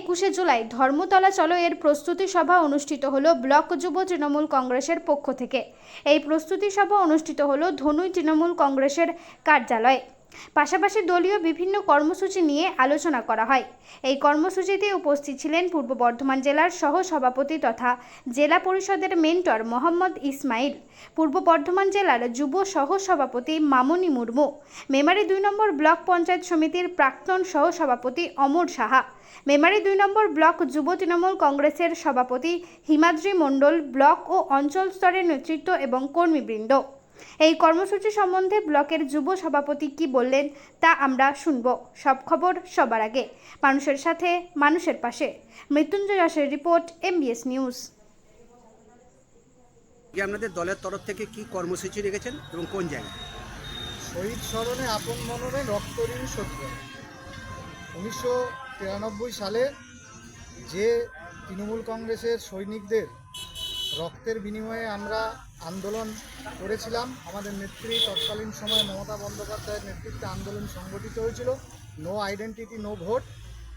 একুশে জুলাই ধর্মতলা চলো এর প্রস্তুতি সভা অনুষ্ঠিত হলো ব্লক যুব তৃণমূল কংগ্রেসের পক্ষ থেকে। এই প্রস্তুতি সভা অনুষ্ঠিত হলো ধনুই তৃণমূল কংগ্রেসের কার্যালয়ে। পাশাপাশি দলীয় বিভিন্ন কর্মসূচি নিয়ে আলোচনা করা হয়। এই কর্মসূচিতে উপস্থিত ছিলেন পূর্ব বর্ধমান জেলার সহ সভাপতি তথা জেলা পরিষদের মেন্টর মোহাম্মদ ইসমাইল, পূর্ব বর্ধমান জেলার যুব সহ সভাপতি মামনি মুর্মু, মেমারি দুই নম্বর ব্লক পঞ্চায়েত সমিতির প্রাক্তন সহ সভাপতি অমর সাহা, মেমারি দুই নম্বর ব্লক যুব তৃণমূল কংগ্রেসের সভাপতি হিমাদ্রি মণ্ডল, ব্লক ও অঞ্চল স্তরের নেতৃত্ব এবং কর্মীবৃন্দ। এই কর্মসূচি সম্বন্ধে ব্লকের যুব সভাপতি কি বললেন তা আমরা শুনব। সব খবর সবার আগে। মানুষের সাথে মানুষের পাশে। মৃত্যুঞ্জয় দাসের রিপোর্ট এমবিএস নিউজ কি আপনাদের দলের তরফ থেকে কি কর্মসূচি রেখেছেন এবং কোন জায়গায়? শহীদ স্মরণে আপন মননে রক্তঋণ করে। উনিশশো তিরানব্বই সালে যে তৃণমূল কংগ্রেসের সৈনিকদের রক্তের বিনিময়ে আমরা আন্দোলন করেছিলাম। আমাদের নেত্রী তৎকালীন সময় মমতা বন্দ্যোপাধ্যায়ের নেতৃত্বে আন্দোলন সংগঠিত হয়েছিল। নো আইডেন্টিটি নো ভোট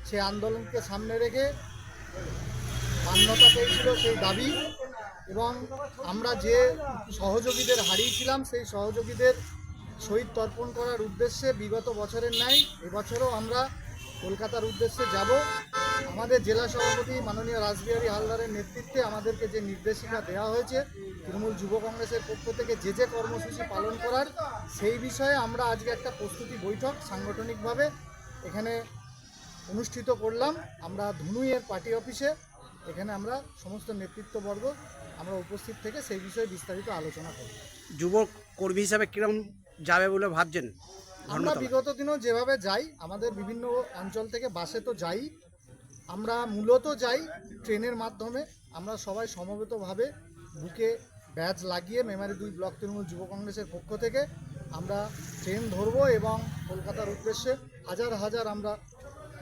সে আন্দোলনকে সামনে রেখে মান্যতা পেয়েছিল সেই দাবি। এবং আমরা যে সহযোগীদের হারিয়েছিলাম, সেই সহযোগীদের শহীদ তর্পণ করার উদ্দেশ্যে বিগত বছরের ন্যায়, এবছরও আমরা কলকাতার উদ্দেশ্যে যাব। আমাদের জেলা সভাপতি মাননীয় রাসবিহারী হালদারের নেতৃত্বে আমাদেরকে যে নির্দেশিকা দেওয়া হয়েছে তৃণমূল যুব কংগ্রেসের পক্ষ থেকে যে যে কর্মসূচি পালন করার সেই বিষয়ে আমরা আজকে একটা প্রস্তুতি বৈঠক সাংগঠনিকভাবে এখানে অনুষ্ঠিত করলাম। আমরা ধনুইয়ের পার্টি অফিসে এখানে আমরা সমস্ত নেতৃত্ববর্গ আমরা উপস্থিত থেকে সেই বিষয়ে বিস্তারিত আলোচনা করব। যুব কর্মী হিসাবে কীরকম যাবে বলে ভাবছেন? আমরা বিগত দিনেও যেভাবে যাই আমাদের বিভিন্ন অঞ্চল থেকে বাসে তো যাই আমরা মূলত যাই ট্রেনের মাধ্যমে আমরা সবাই সমবেতভাবে বুকে ব্যাজ লাগিয়ে মেমারি দুই ব্লক তৃণমূল যুব কংগ্রেসের পক্ষ থেকে আমরা ট্রেন ধরবো এবং কলকাতার উদ্দেশ্যে হাজার হাজার আমরা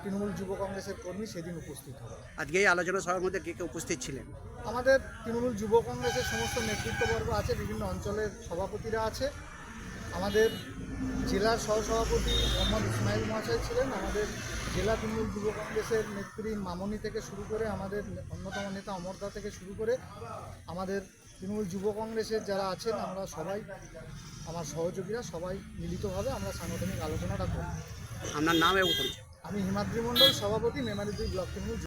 তৃণমূল যুব কংগ্রেসের কর্মী সেদিন উপস্থিত হব। আজকে এই আলোচনা সভার মধ্যে কে কে উপস্থিত ছিলেন? আমাদের তৃণমূল যুব কংগ্রেসের সমস্ত নেতৃত্ববর্গ আছে বিভিন্ন অঞ্চলের সভাপতিরা আছে। আমাদের জেলার সহসভাপতি মোহাম্মদ ইসমাইল মহাশয় ছিলেন আমাদের জেলা তৃণমূল যুব কংগ্রেসের নেত্রী মামনি থেকে শুরু করে আমাদের অন্যতম নেতা অমরদা থেকে শুরু করে আমাদের তৃণমূল যুব কংগ্রেসের যারা আছেন আমরা সবাই আমার সহযোগীরা সবাই মিলিতভাবে আমরা সাংগঠনিক আলোচনাটা করি আপনার নাম এবং আমি হিমাদ্রি মণ্ডল সভাপতি মেমারিদি দুই ব্লক তৃণমূল